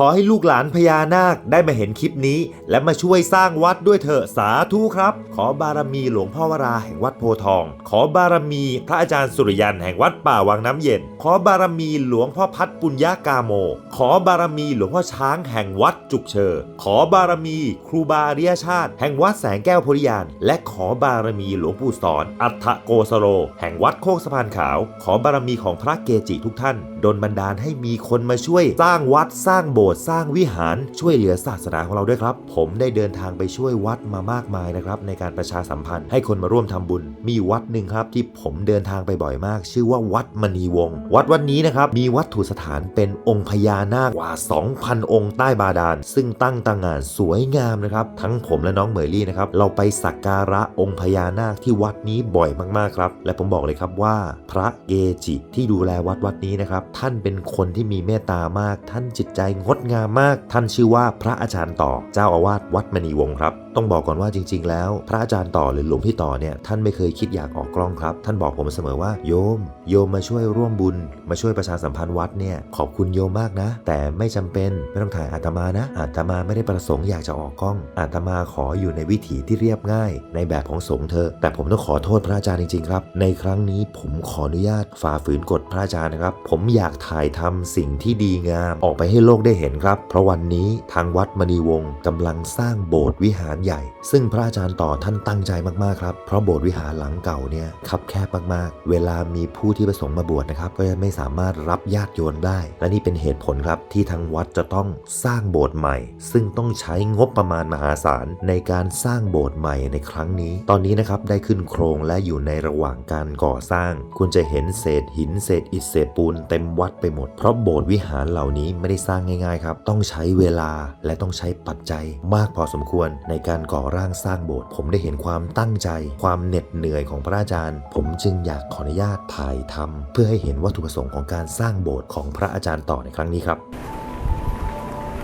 ขอให้ลูกหลานพญานาคได้มาเห็นคลิปนี้ และมาช่วยสร้างวัดด้วยเถอะสาธุครับ ขอบารมีหลวงพ่อวราแห่งวัดโพทอง ขอบารมีพระอาจารย์สุริยันแห่งวัดป่าวังน้ำเย็น ขอบารมีหลวงพ่อพัดปุญญากาโม ขอบารมีหลวงพ่อช้างแห่งวัดจุกเชอ ขอบารมีครูบาเรียชาติ แห่งวัดแสงแก้วโพธิญาณและขอบารมีหลวงปู่สอนอัฏฐโกสโลแห่งวัดโคกสะพานขาว ขอบารมีของพระเกจิทุกท่านดลบันดาลให้มีคนมาช่วยสร้างวัดสร้างโบสถ์สร้างวิหารช่วยเหลือศาสนาของเราด้วยครับ ผมได้เดินทางไปช่วยวัดมามากมายนะครับในการประชาสัมพันธ์ ให้คนมาร่วมทำบุญ มีวัดหนึ่งครับที่ผมเดินทางไปบ่อยมาก ชื่อว่าวัดมณีวงศ์วัดวันนี้นะครับมีวัตถุสถานเป็นองค์พญานาคกว่า 2,000 องค์ใต้บาดาลซึ่งตั้งตางานสวยงามนะครับ ทั้งผมและน้องเหมยลี่นะครับเราไปสักการะองค์พญานาคที่วัดนี้บ่อยมากๆครับ และผมบอกเลยครับว่า พระเกจิที่ดูแลวัดวัดนี้นะครับท่านเป็นคนที่มีเมตตามาก ท่านจิตใจงดงามมากท่านชื่อว่าพระอาจารย์ต่อเจ้าอาวาสวัดมณีวงศ์ครับ ต้องบอกก่อนว่าจริง ๆ แล้ว พระอาจารย์ต่อหรือหลวงพี่ต่อเนี่ยท่านไม่เคยคิดอยากออกกล้องครับ ท่านบอกผมเสมอว่าโยม โยมมาช่วยร่วมบุญ มาช่วยประชาสัมพันธ์วัดเนี่ยขอบคุณโยมมากนะ แต่ไม่จำเป็นไม่ต้องถ่ายอาตมานะ อาตมาไม่ได้ประสงค์อยากจะออกกล้อง อาตมาขออยู่ในวิถีที่เรียบง่าย ในแบบของสงฆ์เธอ แต่ผมต้องขอโทษพระอาจารย์จริงๆครับ ในครั้งนี้ผมขออนุญาตฝ่าฝืนกฎพระอาจารย์นะครับ ผมอยากถ่ายทำสิ่งที่ดีงามออกไปให้โลกได้เห็นครับ เพราะวันนี้ทางวัดมณีวงศ์กำลังสร้างโบสถ์วิหารใหญ่ ซึ่งพระอาจารย์ต่อท่านตั้งใจมากๆครับ เพราะโบสถ์วิหารหลังเก่าเนี่ยคับแคบมากๆ เวลามีผู้ที่ประสงค์มาบวชนะครับ ก็จะไม่สามารถรับญาติโยมได้ และนี่เป็นเหตุผลครับที่ทางวัดจะต้องสร้างโบสถ์ใหม่ ซึ่งต้องใช้งบประมาณมหาศาลในการสร้างโบสถ์ใหม่ในครั้งนี้ ตอนนี้นะครับได้ขึ้นโครงและอยู่ในระหว่างการก่อสร้าง คุณจะเห็นเศษหินเศษอิฐเศษปูนเต็มวัดไปหมด เพราะโบสถ์วิหารเหล่านี้ไม่ได้สร้างง่ายๆครับ ต้องใช้เวลาและต้องใช้ปัจจัยมากพอสมควรในการก่อร่างสร้างโบสถ์ผมได้เห็นความตั้งใจ ความเหน็ดเหนื่อยของพระอาจารย์ ผมจึงอยากขออนุญาตถ่ายทำเพื่อให้เห็นวัตถุประสงค์ของการสร้างโบสถ์ของพระอาจารย์ต่อในครั้งนี้ครับ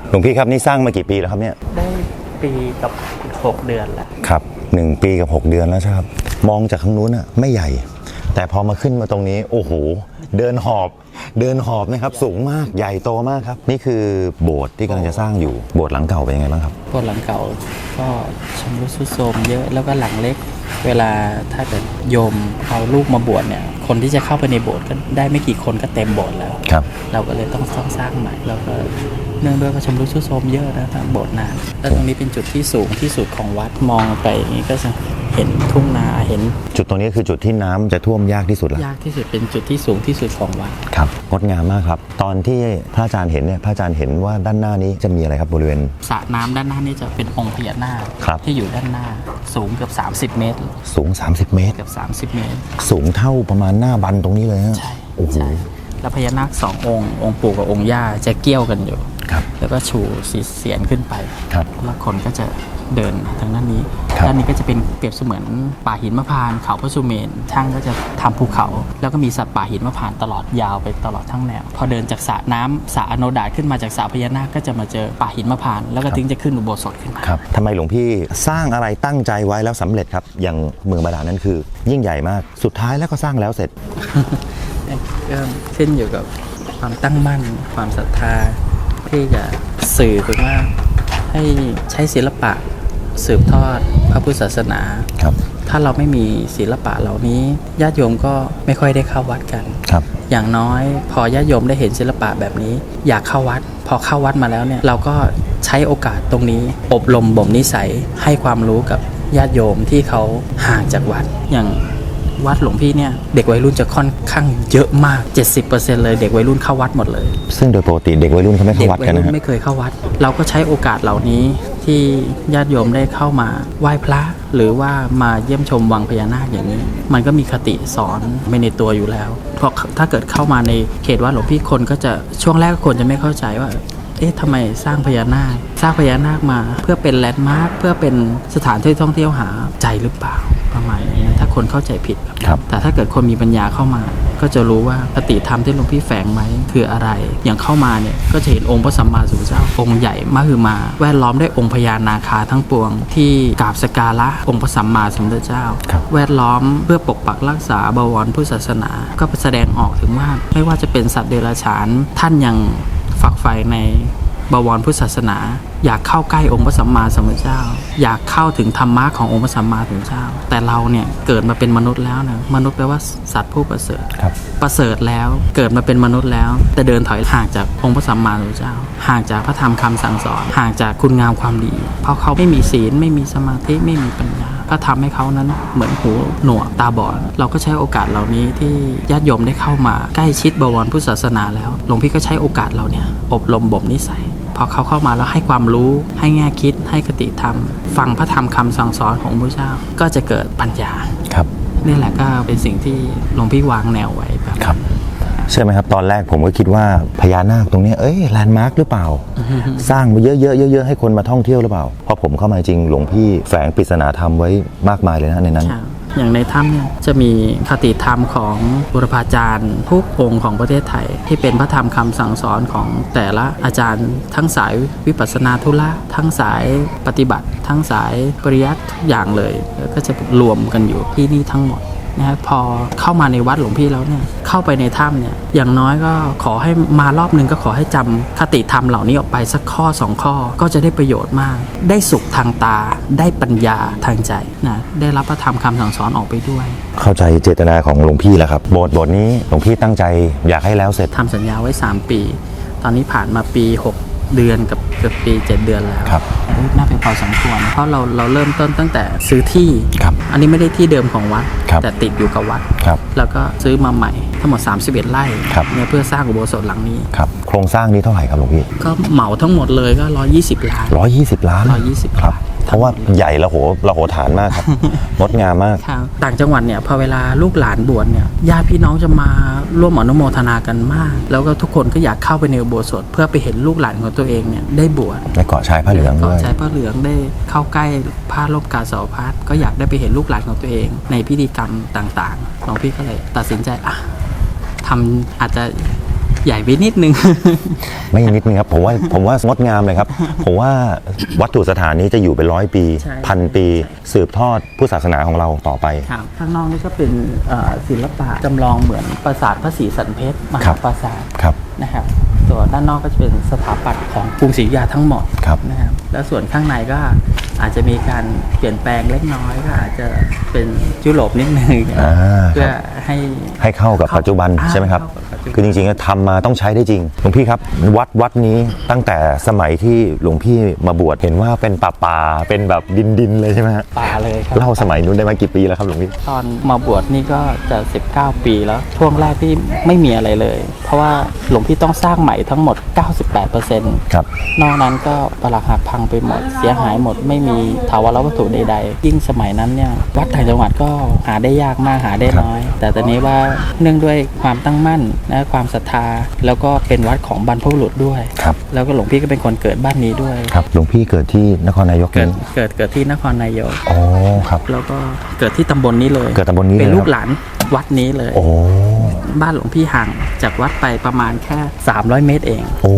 หลวงพี่ครับนี่สร้างมากี่ปีแล้วครับเนี่ยได้ปีกับ 6 เดือนแล้วครับหนึ่งปีกับ 6 เดือนแล้วใช่ครับ มองจากข้างนู้นอะไม่ใหญ่ แต่พอมาขึ้นมาตรงนี้โอ้โห เดินหอบเดินหอบนะครับสูงมากใหญ่โตมากครับ นี่คือโบสถ์ที่กำลังจะสร้างอยู่โบสถ์หลังเก่าเป็นยังไงบ้างครับโบสถ์หลังเก่าก็ชำรุดทรุดโทรมเยอะแล้วก็หลังเล็ก เวลาถ้าเกิดโยมเอาลูกมาบวชเนี่ยคนที่จะเข้าไปในโบสถ์ก็ได้ไม่กี่คนก็เต็มโบสถ์แล้ว ครับ เราก็เลยต้องต้องสร้างใหม่แล้วก็เนื่องด้วยว่าชำรุดทรุดโทรมเยอะนะทางโบสถ์นานแล้วตรงนี้เป็นจุดที่สูงที่สุดของวัดมองไปอย่างนี้ก็จะ เห็นทุ่งนาเห็น จุดตรงนี้คือจุดที่น้ำจะท่วมยากที่สุดแล้วยากที่สุดเป็นจุดที่สูงที่สุดของวัด ครับงดงามมากครับ ตอนที่พระอาจารย์เห็นเนี่ยพระอาจารย์เห็นว่าด้านหน้านี้จะมีอะไรครับบริเวณ สระน้ำด้านหน้านี่จะเป็นองค์พญานาคครับ ที่อยู่ด้านหน้าสูงเกือบ 30 เมตรสูง 30 เมตร เกือบ 30 เมตร สูงเท่าประมาณหน้าบันตรงนี้เลยฮะใช่โอ้โห ใช่แล้วพญานาคสององค์ องค์ปู่กับองค์ย่าจะเกี่ยวกันอยู่ ครับแล้วก็ชูสีเสียนขึ้นไป ครับ แล้วคนก็จะเดินทางด้านนี้ครับ ด้านนี้ก็จะเป็นเปรียบเสมือนป่าหินมะพร้านต์เขาพระสุเมนช่างก็จะทำภูเขา แล้วก็มีสัตว์ป่าหินมะพร้านต์ตลอดยาวไปตลอดทั้งแนว พอเดินจากสระน้ำสระอโนดาตขึ้นมาจากสระพญานาคก็จะมาเจอป่าหินมะพร้านต์แล้วก็ถึงจะขึ้นอุโบสถขึ้นมาครับทำไมหลวงพี่สร้างอะไรตั้งใจไว้แล้วสำเร็จครับอย่างเมืองบาดาลนั้นคือ ยิ่งใหญ่มากสุดท้ายแล้วก็สร้างแล้วเสร็จก็ขึ้นอยู่กับความตั้งมั่นความศรัทธาที่จะสื่อถึงว่าให้ใช้ศิลปะสืบทอดพ ระพุทธศาสนาครับถ้าเราไม่มีศิลปะเหล่านี้ญาติโยมก็ไม่ค่อยได้เข้าวัดกันครับ อย่างน้อยพอญาติโยมได้เห็นศิลปะแบบนี้ อยากเข้าวัด พอเข้าวัดมาแล้วเนี่ยเราก็ใช้โอกาสตรงนี้ อบรมบ่มนิสัยให้ความรู้กับญาติโยมที่เขาห่างจากวัดอย่างวัดหลวงพี่เนี่ยเด็กวัยรุ่นจะค่อนข้างเยอะมาก 70%เลยเด็กวัยรุ่นเข้าวัดหมดเลย ซึ่งโดยปกติเด็กวัยรุ่นเขาไม่เด็เข้ากวัดวักันยรุ่นะฮะนไม่เคยเข้าวัด เราก็ใช้โอกาสเหล่านี้ ที่ญาติโยมได้เข้ามาไหว้พระ หรือว่ามาเยี่ยมชมวังพญานาคอย่างนี้ มันก็มีคติสอนไม่ในตัวอยู่แล้วเพราะถ้าเกิดเข้ามาในเขตวัดหลวงพี่คนก็จะช่วงแรกคนจะไม่เข้าใจว่าเอ๊ะทำไมสร้างพญานาค สร้างพญานาคมาเพื่อเป็นแลนด์มาร์คเพื่อเป็นสถานที่ท่องเที่ยวหาใจหรือเปล่าประมาณนี้ถ้าคนเข้าใจผิดครับ แต่ถ้าเกิดคนมีปัญญาเข้ามา ก็จะรู้ว่าคติธรรมที่หลวงพี่แฝงไว้คืออะไร อย่างเข้ามาเนี่ยก็จะเห็นองค์พระสัมมาสัมพุทธเจ้าองค์ใหญ่มากคือมา แวดล้อมด้วยองค์พญานาคาทั้งปวง ที่กราบสกการะองค์พระสัมมาสัมพุทธเจ้าครับแวดล้อมเพื่อปกปักรักษาบวรพุทธศาสนา ก็แสดงออกถึงว่าไม่ว่าจะเป็นสัตว์เดรัจฉานท่านยังฝักใฝ่ใน บวรพุทธศาสนา อยากเข้าใกล้องค์พระสัมมาสัมพุทธเจ้า อยากเข้าถึงธรรมะขององค์พระสัมมาสัมพุทธเจ้า แต่เราเนี่ยเกิดมาเป็นมนุษย์แล้วนะมนุษย์แปลว่าสัตว์ผู้ประเสริฐครับประเสริฐแล้วเกิดมาเป็นมนุษย์แล้ว แต่เดินถอยห่างจากองค์พระสัมมาสัมพุทธเจ้า ห่างจากพระธรรมคำสั่งสอน ห่างจากคุณงามความดี เพราะเขาไม่มีศีลไม่มีสมาธิไม่มีปัญญา พระธรรมให้เขานั้นเหมือนหูหนวกตาบอดเราก็ใช้โอกาสเหล่านี้ที่ญาติโยมได้เข้ามาใกล้ชิดบวรพุทธศาสนาแล้วหลวงพี่ก็ใช้โอกาสเราเนี่ยอบรมบ่มนิสัยพอเขาเข้ามาแล้วให้ความรู้ให้แง่คิดให้คติธรรม ฟังพระธรรมคำสั่งสอนของพระเจ้าก็จะเกิดปัญญาครับนี่แหละก็เป็นสิ่งที่หลวงพี่วางแนวไว้แบบครับเชื่อไหมครับตอนแรกผมก็คิดว่าพญานาคตรงเนี้ยเอ้ยแลนด์มาร์คหรือเปล่า สร้างมาเยอะๆเยอะๆให้คนมาท่องเที่ยวหรือเปล่าพอผมเข้ามาจริงหลวงพี่แฝงปริศนาธรรมไว้มากมายเลยนะในนั้น อย่างในถ้ำเนี่ยจะมีคติธรรมของบุรพาจารย์ทุกองค์ของประเทศไทย ที่เป็นพระธรรมคำสั่งสอนของแต่ละอาจารย์ ทั้งสายวิปัสสนาธุระทั้งสายปฏิบัติ ทั้งสายปริยัติทุกอย่างเลย ก็จะรวมกันอยู่ที่นี่ทั้งหมด นะฮะพอเข้ามาในวัดหลวงพี่แล้วเนี่ยเข้าไปในถ้ำเนี่ยอย่างน้อยก็ขอให้มารอบหนึ่งก็ขอให้จำคติธรรมเหล่านี้ออกไปสักข้อสองข้อก็จะได้ประโยชน์มาก ได้สุขทางตา ได้ปัญญาทางใจนะได้รับพระธรรมคำสั่งสอนออกไปด้วย เข้าใจเจตนาของหลวงพี่แล้วครับโบสถ์โบสถ์นี้หลวงพี่ตั้งใจอยากให้แล้วเสร็จทำสัญญาไว้ 3 ปี ตอนนี้ผ่านมาปี 6 เดือนกับเกือบปี 7 เดือนแล้วครับน่าเป็นพอสมควร เพราะเราเราเริ่มต้นตั้งแต่ซื้อที่ครับอันนี้ไม่ได้ที่เดิมของวัดครับแต่ติดอยู่กับวัดครับแล้วก็ซื้อมาใหม่ทั้งหมด 31 ไร่ครับเนี่ยเพื่อสร้างอุโบสถหลังนี้ครับโครงสร้างนี้เท่าไหร่ครับหลวงพี่ ก็เหมาทั้งหมดเลยก็ 120 ล้านร้อยยี่สิบล้าน120ครับล้าน เพราะว่าใหญ่ระโหระโหฐานมากครับงดงามมากครับต่างจังหวัดเนี่ยพอเวลาลูกหลานบวชเนี่ยญาติพี่น้องจะมาร่วมอนุโมทนากันมาก แล้วก็ทุกคนก็อยากเข้าไปในอุโบสถ เพื่อไปเห็นลูกหลานของตัวเองเนี่ยได้บวชในเกาะชายผ้าเหลืองด้วยใช้ผ้าเหลืองได้เข้าใกล้ผ้าลบกาสาวพัดก็อยากได้ไปเห็นลูกหลานของตัวเอง ในพิธีกรรมต่างๆหลวงพี่ก็เลยตัดสินใจอะทำอาจจะ ใหญ่ไปนิดนึง ไม่นิดนึงครับผมว่าผมว่างดงามเลยครับ ผมว่าวัตถุสถานนี้จะอยู่เป็นร้อยปี ใช่พันปีสืบทอดผู้ศาสนาของเราต่อไป ครับข้างนอกนี่ก็เป็นเอ่อศิลปะจำลองเหมือนปราสาทพระศรีสันเพชรมครัหาบ ปราสาทครับ นะครับส่วนด้านนอกก็จะเป็นสถาปัตย์ของกรุงศรีอยุธยาทั้งหมดครับ นะครับแล้วส่วนข้างในก็อาจจะมีการเปลี่ยนแปลงเล็กน้อยก็อาจจะเป็นยุโรปนิดนึงอ่าเพื่คอรับให้ ให้เข้ากับปัจจุบันอ่าใช่ไหมครับ เข้ากับปัจจุบัน คือจริงๆแล้วทำมาต้องใช้ได้จริง หลวงพี่ครับ วัดวัดนี้ตั้งแต่สมัยที่หลวงพี่มาบวชเห็นว่าเป็นป่าป่าๆเป็นแบบดินดินๆเลยใช่ไหมฮะป่าเลยครับ เล่าสมัยนู้นได้มากี่ปีแล้วครับหลวงพี่ ตอนมาบวชนี่ก็จะ 19 ปีแล้ว ช่วงแรกที่ไม่มีอะไรเลย เพราะว่าหลวงพี่ต้องสร้างใหม่ทั้งหมด 98%ครับนอกนั้นก็ปรักหักพังไปหมด เสียหายหมดไม่มีถาวรวัตถุใด ๆ ยิ่งสมัยนั้นเนี่ยวัดต่างจังหวัดก็หาได้ยากมากหาได้น้อย แต่ตอนนี้ว่าเนื่องด้วยความตั้งมั่นและความศรัทธา แล้วก็เป็นวัดของบรรพบุรุษด้วย ครับแล้วก็หลวงพี่ก็เป็นคนเกิดบ้านนี้ด้วยครับหลวงพี่เกิดที่นครนายกเกิดนี้เกิดเกิดที่นครนายก อ๋อครับ แล้วก็เกิดที่ตำบลนี้เลยเกิดตำบลนี้เลยเป็นลูคกรับหลาน วัดนี้เลย โอ้ บ้านหลวงพี่ห่างจากวัดไปประมาณแค่ 300 เมตรเอง โอ้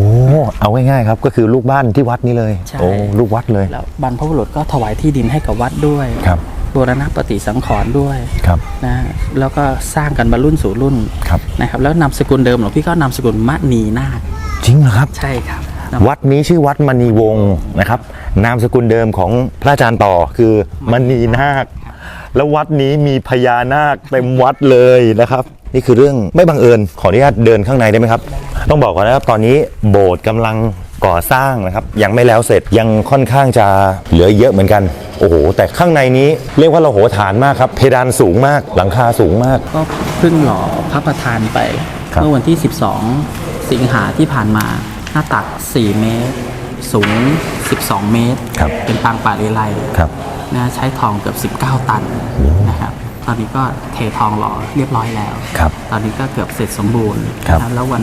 เอาง่ายๆครับ ก็คือลูกบ้านที่วัดนี้เลย ใช่ โอ้ ลูกวัดเลย แล้วบรรพบุรุษก็ถวายที่ดินให้กับวัดด้วยครับ บูรณปฏิสังขรณ์ด้วยครับ นะแล้วก็สร้างกันมารุ่นสู่รุ่นครับ นะครับ แล้วนามสกุลเดิมหลวงพี่ก็นามสกุลมณีนาคจริงเหรอครับ ใช่ครับวัดนี้ชื่อวัดมณีวงศ์นะครับ นามสกุลเดิมของพระอาจารย์ต่อคือมณีนาค แล้ววัดนี้มีพญานาคเต็มวัดเลยนะครับ นี่คือเรื่องไม่บังเอิญขออนุญาตเดินข้างในได้ไหมครับ ต้องบอกก่อนนะครับตอนนี้โบสถ์กำลังก่อสร้างนะครับ ยังไม่แล้วเสร็จยังค่อนข้างจะเหลือเยอะเหมือนกัน โอ้โห แต่ข้างในนี้เรียกว่าเราโหฐานมากครับ เพดานสูงมากหลังคาสูงมาก ก็เพิ่งหล่อพระประธานไป ครับ เมื่อวันที่ 12 สิงหาที่ผ่านมาหน้าตัก 4 เมตร สูง 12 เมตร ครับเป็นปางป่าเลไลครับ นะใช้ทองเกือบ19 ตันนะครับตอนนี้ก็เททองหล่อเรียบร้อยแล้ว ครับ ตอนนี้ก็เกือบเสร็จสมบูรณ์ครับนะแล้ววัน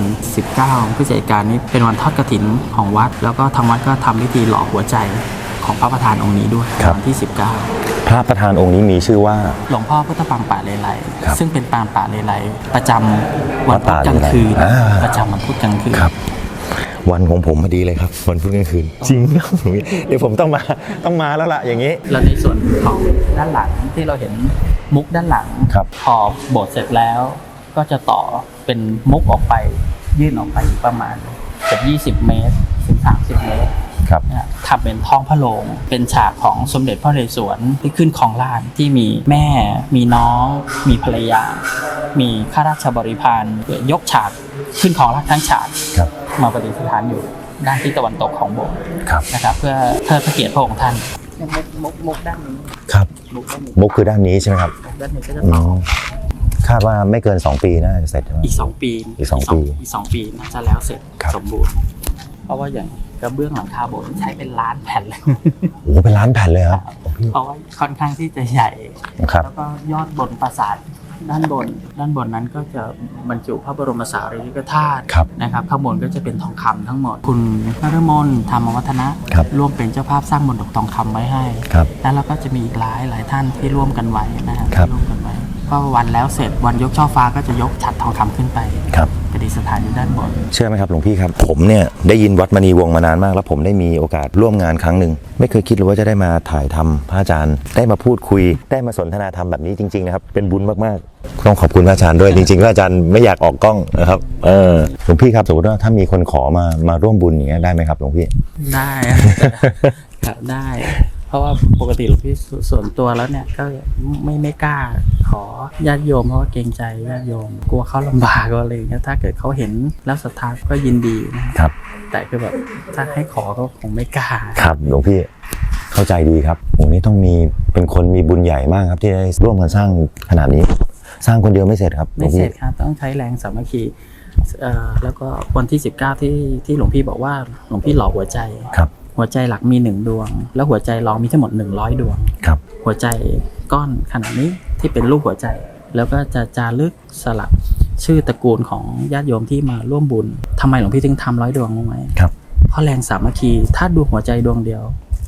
19พฤศจิกายนนี้เป็นวันทอดกระถินของวัด แล้วก็ทางวัดก็ทำพิธีหล่อหัวใจของพระประธานองค์นี้ด้วยวันที่ 19 พระประธานองค์นี้มีชื่อว่า หลวงพ่อพุทธปางป่าเลไลครับซึ่งเป็นปางป่าเลไลประจำวันพุธกลางคืน วัดป่าเลไลอ่าประจำวันพุธกลางคืน ครับ วันของผมพอดีเลยครับ วันพุธกลางคืน จริงครับเดี๋ยวผมต้องมาต้องมาแล้วล่ะอย่างนี้ แล้วในส่วนของด้านหลังที่เราเห็นมุกด้านหลังครับพอโบสถ์เสร็จแล้ว ก็จะต่อเป็นมุกออกไปยื่นออกไปประมาณเกือบ20 เมตรถึง 30 เมตรครับนะทำเป็นท้องพระโรงเป็นฉากของสมเด็จพระนเรศวรที่ขึ้นของลานที่มีแม่ มีน้อง มีภรรยา มีข้าราชบริพารยกฉาก ขึ้นของลานทั้งฉากครับมาประดิษฐานอยู่ด้านที่ตะวันตกของโบสถ์ครับนะครับเพื่อเทิดพระเกียรติพระองค์ท่านมุกมุกมุกด้านนี้ครับมุกด้านนี้มุกคือด้านนี้ใช่ไหมครับมุกด้านนี้ก็จะอืต่อมคาดว่าไม่เกิน 2 ปีน่าจะเสร็จใช่ไหมอีกสองปีอีกสองปีอีกสองปีน่าจะแล้วเสร็จครับสมบูรณ์ เพราะว่าอย่างกระเบื้องหลังคาโบสถ์ใช้เป็นล้านแผ่นเลยโอ้โหเป็นล้านแผ่นเลยครับเพราะว่าค่อนข้างที่จะใหญ่ครับแล้วก็ยอดบนปราสาท ด้านบน ด้านบนนั้นก็จะบรรจุพระบรมสารีริกธาตุครับนะครับข้างบนก็จะเป็นทองคำทั้งหมด คุณนรมนธรรมวัฒนะครับร่วมเป็นเจ้าภาพสร้างมนดกทองคำไว้ให้ครับแล้วเราก็จะมีอีกหลายหลายท่านที่ร่วมกันไว้นะครับครับที่ร่วมกันไว้ ก็วันแล้วเสร็จวันยกช่อฟ้าก็จะยกฉัดทองคำขึ้นไปครับประดิษฐานอยู่ด้านบนเชื่อไหมครับหลวงพี่ครับ ผมเนี่ยได้ยินวัดมณีวงศ์มานานมาก แล้วผมได้มีโอกาสร่วมงานครั้งหนึ่งไม่เคยคิดเลยว่าจะได้มาถ่ายทำพระอาจารย์ ได้มาพูดคุย ได้มาสนทนาธรรมแบบนี้จริงๆนะครับเป็นบุญมากๆต้องขอบคุณพระอาจารย์ด้วยจริงๆพระอาจารย์ไม่อยากออกกล้องนะครับเออหลวงพี่ครับสมมติว่าถ้ามีคนขอมามาร่วมบุญอย่างเงี้ยได้ไหมครับหลวงพี่ได้ครับได้เพ ราะว่าปกติหลวงพี่สส่วนตัวแล้วเนี่ยก็ไม่ไม่กล้าขอญาติโยมเพราะว่าเกรงใจญาติโยม กลัวเขาลำบากอะไรอย่างเงี้ยถ้าเกิดเขาเห็นแล้วศรัทธาก็ยินดีนะครับ แต่คือแบบถ้าให้ขอก็คงไม่กล้า ครับหลวงพี่เข้าใจดีครับโอ้นี่ต้องมีเป็นคนมีบุญใหญ่มากครับที่ได้ร่วมกันสร้างขนาดนี้ สร้างคนเดียวไม่เสร็จครับหลวไม่งเสพี่ร็จครับต้องใช้แรงสามัคคีเอ่อแล้วก็วันที่ 19 ที่ที่หลวงพี่บอกว่าหลวงพี่หล่อหัวใจ ครับ หัวใจหลักมีหนึ่งดวง แล้วหัวใจรองมีทั้งหมด100ดวงครับ หัวใจก้อนขนาดนี้ที่เป็นรูปหัวใจ แล้วก็จะจารึกสลักชื่อตระกูลของญาติโยมที่มาร่วมบุญทำไมหลวงพี่ถึงทำร้อยดวงรู้ไหมครับเพราะแรงสามัคคีถ้าดวงหัวใจดวงเดียว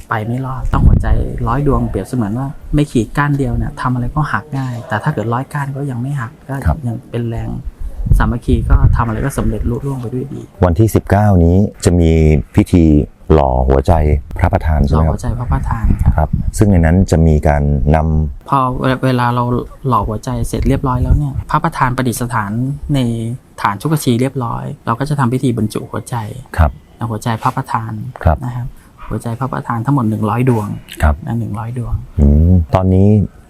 ไปไม่รอดต้องหัวใจร้อยดวงเปรียบเสมือนว่า ไม่ขีดก้านเดียวเนี่ยทำอะไรก็หักง่าย แต่ถ้าเกิดร้อยก้านก็ยังไม่หักก็ครับยังเป็นแรงสามัคคีก็ทำอะไรก็สำเร็จลุล่วงไปด้วยดี วันที่ 19 นี้จะมีพิธี หล่อหัวใจพระประธานใช่หไหล่มอครัหับวใจพระประธานครับครับ ซึ่งในนั้นจะมีการนำพอเวลาเราหล่อหัวใจเสร็จเรียบร้อยแล้วเนี่ยพระประธานประดิษฐานในฐานชุกชีเรียบร้อย เราก็จะทำพิธีบรรจุหัวใจครับนะหัวใจพระประธานครับนะครับหัวใจพระประธานทั้งหมด 100 ดวงครับนะหนึ่งร้อยดวง อืมตอนนี้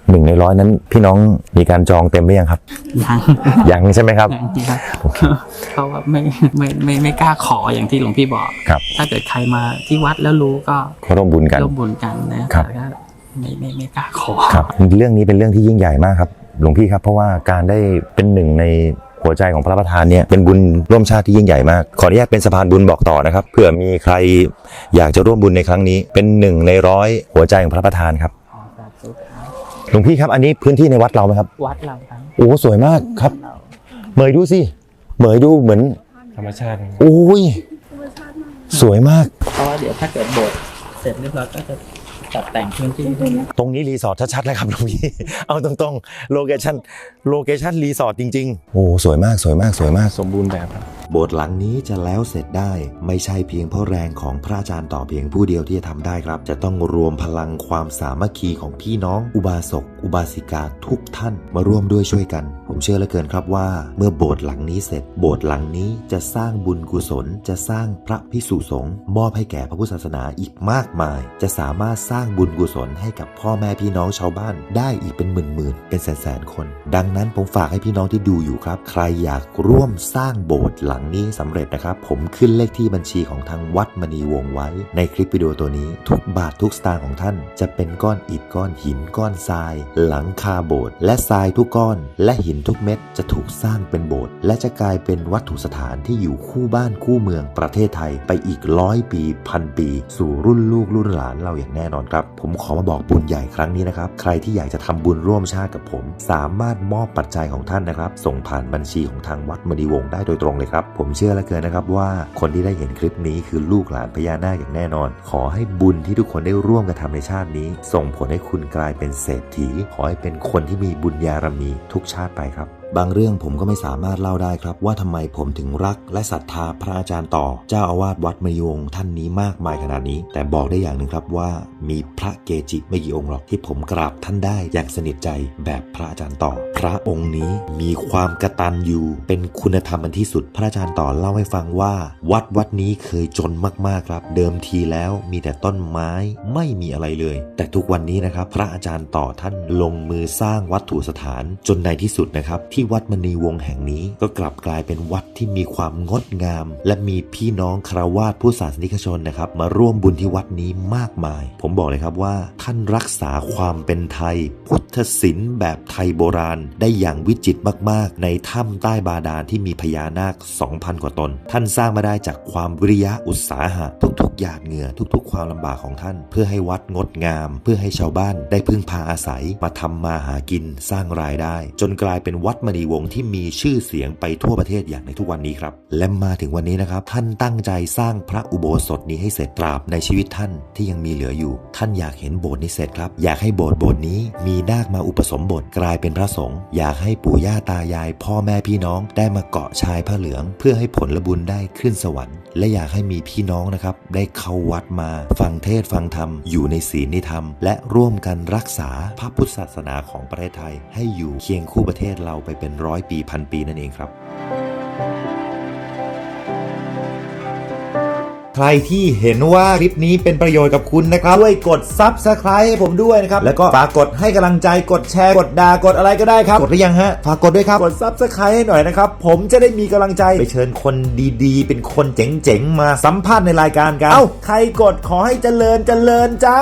หนึ่งในร้อยนั้น พี่น้องมีการจองเต็มหรือยังครับ ยังยังใช่ไหมครับยังครับเพราะว่าไม่ไม่ไม่ไม่กล้าขออย่างที่หลวงพี่บอก ครับ ถ้าเกิดใครมาที่วัดแล้วรู้ก็เขาร่วมบุญกันร่วมบุญกันนะครับ แต่ก็ไม่ไม่ไม่กล้าขอ ครับ เรื่องนี้เป็นเรื่องที่ยิ่งใหญ่มากครับ หลวงพี่ครับ เพราะว่าการได้เป็นหนึ่งในหัวใจของพระประธานเนี่ยเป็นบุญร่วมชาติที่ยิ่งใหญ่มาก ขออนุญาตเป็นสะพานบุญบอกต่อนะครับเผื่อมีใครอยากจะร่วมบุญในครั้งนี้ เป็นหนึ่งในร้อยหัวใจของพระประธานครับ ขอสาธุครับห ลวงพี่ครับอันนี้พื้นที่ในวัดเราไหมครับ วัดเราครับโอ้สวยมากครับเราเหมยดูสิ เหมยดูเหมือน ธรรมชาติโอ้ยสวยมาก เพราะว่าเดี๋ยวถ้าเกิดโบสถ์เสร็จเรียบร้อยก็จะ จัดแต่งพื้นที่ตรงนี้รีสอร์ทชัดๆเลยครับหลวงพี่ เอาตรงๆโลเคชั่นโลเคชั่นรีสอร์ทจริงๆ โอ้สวยมากสวยมากสวยมาก สมบูรณ์แบบครับโบสถ์หลังนี้จะแล้วเสร็จได้ไม่ใช่เพียงเพราะแรงของพระอาจารย์ต่อเพียงผู้เดียวที่จะทำได้ครับ จะต้องรวมพลังความสามัคคีของพี่น้องอุบาสก อุบาสิกาทุกท่านมาร่วมด้วยช่วยกัน ผมเชื่อเหลือเกินครับว่า เมื่อโบสถ์หลังนี้เสร็จ โบสถ์หลังนี้จะสร้างบุญกุศล จะสร้างพระพิสุสงฆ์มอบให้แก่พระพุทธศาสนาอีกมากมาย จะสามารถสร้างบุญกุศลให้กับพ่อแม่พี่น้องชาวบ้านได้อีกเป็นหมื่นๆเป็นแสนๆคน ดังนั้นผมฝากให้พี่น้องที่ดูอยู่ครับ ใครอยากร่วมสร้างโบสถ์หลังนี้สำเร็จนะครับ ผมขึ้นเลขที่บัญชีของทางวัดมณีวงไว้ ในคลิปวิดีโอตัวนี้ ทุกบาททุกสตางค์ของท่าน จะเป็นก้อนอิฐก้อนหินก้อนทรายหลังคาโบสถ์และทรายทุกก้อน และหินทุกเม็ดจะถูกสร้างเป็นโบสถ์และจะกลายเป็นวัตถุสถานที่อยู่คู่บ้านคู่เมืองประเทศไทยไปอีกร้อยปีพันปี สู่รุ่นลูกรุ่นหลานเราอย่างแน่นอนครับ ผมขอมาบอกบุญใหญ่ครั้งนี้นะครับ ใครที่อยากจะทำบุญร่วมชาติกับผม สามารถมอบปัจจัยของท่านนะครับ ส่งผ่านบัญชีของทางวัดมณีวงศ์ได้โดยตรงเลยครับ ผมเชื่อเหลือเกินนะครับว่าคนที่ได้เห็นคลิปนี้คือลูกหลานพญานาคอย่างแน่นอน ขอให้บุญที่ทุกคนได้ร่วมกันทำในชาตินี้ ส่งผลให้คุณกลายเป็นเศรษฐีขอให้เป็นคนที่มีบุญญารมีทุกชาติไปครับบางเรื่องผมก็ไม่สามารถเล่าได้ครับ ว่าทำไมผมถึงรักและศรัทธาพระอาจารย์ต่อ เจ้าอาวาสวัดมณีวงท่านนี้มากมายขนาดนี้ แต่บอกได้อย่างหนึ่งครับว่า มีพระเกจิไม่กี่องค์หรอกที่ผมกราบท่านได้อย่างสนิทใจแบบพระอาจารย์ต่อ พระองค์นี้มีความกระตัญญูเป็นคุณธรรมอันที่สุด พระอาจารย์ต่อเล่าให้ฟังว่า วัดวัดนี้เคยจนมากๆครับ เดิมทีแล้วมีแต่ต้นไม้ไม่มีอะไรเลย แต่ทุกวันนี้นะครับพระอาจารย์ต่อท่านลงมือสร้างวัตถุสถานจนในที่สุดนะครับที่วัดมณีวงแห่งนี้ก็กลับกลายเป็นวัดที่มีความงดงาม และมีพี่น้องคารวาสผู้ศาสนิกชนนะครับ มาร่วมบุญที่วัดนี้มากมาย ผมบอกเลยครับว่า ท่านรักษาความเป็นไทย พุทธศิลป์แบบไทยโบราณ ได้อย่างวิจิตรมากๆ ในถ้ำใต้บาดาลที่มีพญานาค 2,000 กว่าตน ท่านสร้างมาได้จากความวิริยะอุตสาหะทุกๆหยาดเหงื่อทุกๆ ความลำบากของท่าน เพื่อให้วัดงดงาม เพื่อให้ชาวบ้านได้พึ่งพาอาศัยมาทำมาหากินสร้างรายได้ จนกลายเป็นวัดมณีวงศ์ที่มีชื่อเสียงไปทั่วประเทศอย่างในทุกวันนี้ครับ และมาถึงวันนี้นะครับ ท่านตั้งใจสร้างพระอุโบสถนี้ให้เสร็จตราบในชีวิตท่านที่ยังมีเหลืออยู่ ท่านอยากเห็นโบสถ์นี้เสร็จครับ อยากให้โบสถ์โบสถ์นี้มีนาคมาอุปสมบทกลายเป็นพระสงฆ์อยากให้ปู่ย่าตายาย พ่อแม่พี่น้องได้มาเกาะชายผ้าเหลือง เพื่อให้ผลบุญได้ขึ้นสวรรค์ และอยากให้มีพี่น้องนะครับได้เข้าวัดมาฟังเทศฟังธรรมอยู่ในศีลในธรรม และร่วมกันรักษาพระพุทธศาสนาของประเทศไทย ให้อยู่เคียงคู่ประเทศเราไปเป็นร้อยปีพันปีนั่นเองครับ ใครที่เห็นว่าคลิปนี้เป็นประโยชน์กับคุณนะครับช่วยกด Subscribe ให้ผมด้วยนะครับ แล้วก็ฝากกดให้กำลังใจกดแชร์ กดด่ากดอะไรก็ได้ครับ กดหรือยังฮะ ฝากกดด้วยครับ กด Subscribe ให้หน่อยนะครับ ผมจะได้มีกำลังใจไปเชิญคนดีๆ เป็นคนเจ๋งๆ มาสัมภาษณ์ในรายการกัน เอ้าใครกดขอให้เจริญเจริญจ้า